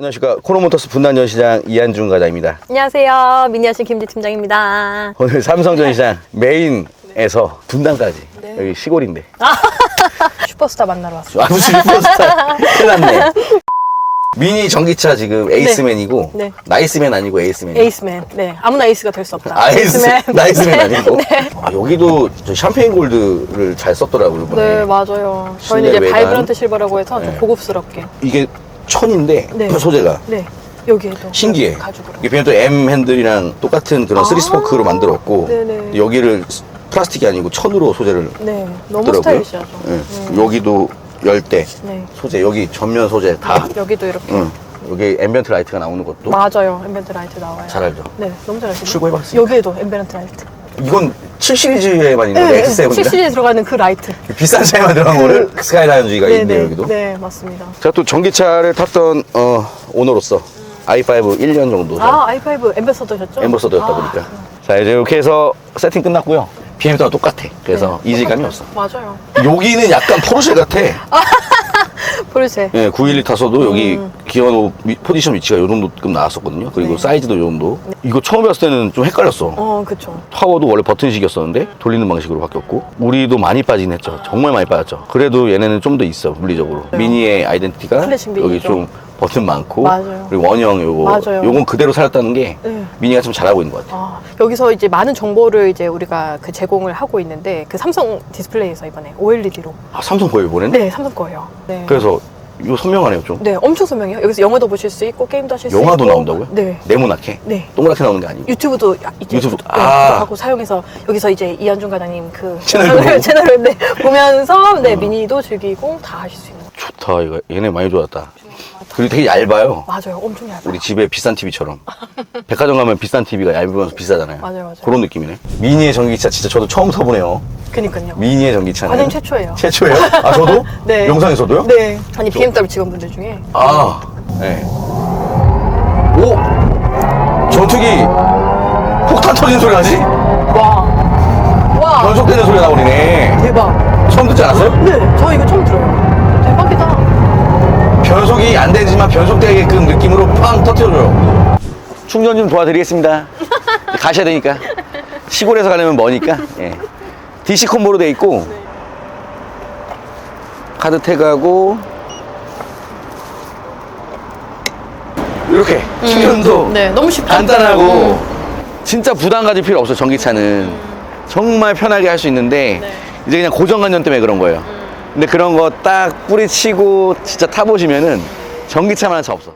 안녕하십니까 코노모터스 분단 전시장 이한중 과장입니다. 안녕하세요. 미니어신 김지 팀장입니다. 오늘 삼성 전시장 메인에서 분단까지 네. 여기 시골인데 슈퍼스타 만나러 왔어요. 아 무슨 슈퍼스타 큰일 났네. 미니 전기차 지금 에이스맨이고 네. 나이스맨 아니고 에이스맨. 에이스맨. 네. 아무나 에이스가 될 수 없다. 아, 에이스, 나이스맨 네. 아니고. 네. 아, 여기도 저 샴페인 골드를 잘 썼더라고요 이번에. 네, 맞아요. 저희는 실내 이제 외관. 바이브런트 실버라고 해서 좀 네. 고급스럽게. 이게 천인데 네. 소재가 네. 여기에도. 신기해. 가죽으로. 이게 그냥 또 M 핸들이랑 똑같은 그런 아, 쓰리 스포크로 만들었고 네네. 여기를 스- 플라스틱이 아니고 천으로 소재를 네. 너무 했더라고요. 스타일리시하죠. 예. 음. 여기도 열대 네. 소재 여기 전면 소재 다. 여기도 이렇게. 응. 여기 앰비언트 라이트가 나오는 것도 맞아요. 앰비언트 라이트 나와요. 잘 알죠. 네. 너무 잘 아시죠? 출고해봤어요. 여기에도 앰비언트 라이트. 이건 7 시리즈에만 있는 네, X7인데 7 시리즈에 들어가는 그 라이트. 비싼 차에만 들어간 거를 스카이라이너지가 네, 있네요 네. 여기도. 네, 맞습니다. 제가 또 전기차를 탔던 어, 오너로서 i5 1년 정도 아, i5 앰베서더셨죠? 엠버서더였다 아, 보니까 자 이제 이렇게 해서 세팅 끝났고요 BMW랑 똑같아 그래서 네, 이질감이. 없어 맞아요. 여기는 약간 포르쉐 같아 포르쉐. 예, 911 타서도 여기 음. 기어 놓 위- 포지션 위치가 요 정도끔 나왔었거든요 그리고 네. 사이즈도 요 정도 이거 처음 봤을 때는 좀 헷갈렸어 어, 그쵸. 파워도 원래 버튼식이었었는데 돌리는 방식으로 바뀌었고 우리도 많이 빠진 했죠 정말 많이 빠졌죠 그래도 얘네는 좀 더 있어 물리적으로 네. 미니의 아이덴티티가 클래식 여기 미니죠. 좀 버튼 많고 맞아요. 그리고 원형 요거 맞아요. 요건 그대로 살았다는 게 네. 미니가 좀 잘하고 있는 것 같아요 아, 여기서 이제 많은 정보를 이제 우리가 그 제공을 하고 있는데 그 삼성 디스플레이에서 이번에 OLED로 아 삼성 거예요 이번엔? 네 삼성 거예요. 네. 그래서 이거 선명하네요 좀 네 엄청 선명해요. 여기서 영화도 보실 수 있고 게임도 하실 수 있고 영화도 나온다고요? 네. 네모나게? 네. 동그랗게 나오는 게 아니고 유튜브도 이제 유튜브도- 네, 아. 하고 사용해서 여기서 이제 이한중 과장님 그 채널 영상을- 보고. 채널을 네, 보면서 네 어. 미니도 즐기고 다 하실 수 있는 좋다 이거 얘네 많이 좋았다 그리고 되게 얇아요 맞아요 엄청 얇아요 우리 집에 비싼 TV처럼 백화점 가면 비싼 TV가 얇으면서 비싸잖아요 맞아요, 맞아요. 그런 느낌이네 미니의 전기차 진짜 저도 처음 타보네요 그니까요 미니의 전기차는 과장님 최초예요 최초예요? 아 저도? 네. 영상에서도요? 네 아니 BMW 직원분들 중에 아, 네. 오! 전투기 폭탄 터진 소리 나지? 와 와 변속되는 소리가 나오네. 대박 처음 듣지 않았어요? 네 저 이거 처음 들어요 안 되지만 변속되게끔 느낌으로 팡 터뜨려줘요. 충전 좀 도와드리겠습니다. 가셔야 되니까. 시골에서 가려면 머니까. 예. DC 콤보로 돼 있고, 카드 태그하고, 이렇게 충전도 네 너무 쉽죠 간단하고 음. 진짜 부담 가질 필요 없어 전기차는 정말 편하게 할 수 있는데 네. 이제 그냥 고정관념 때문에 그런 거예요 근데 그런 거 딱 뿌리치고 진짜 타보시면은 전기차만 차 없어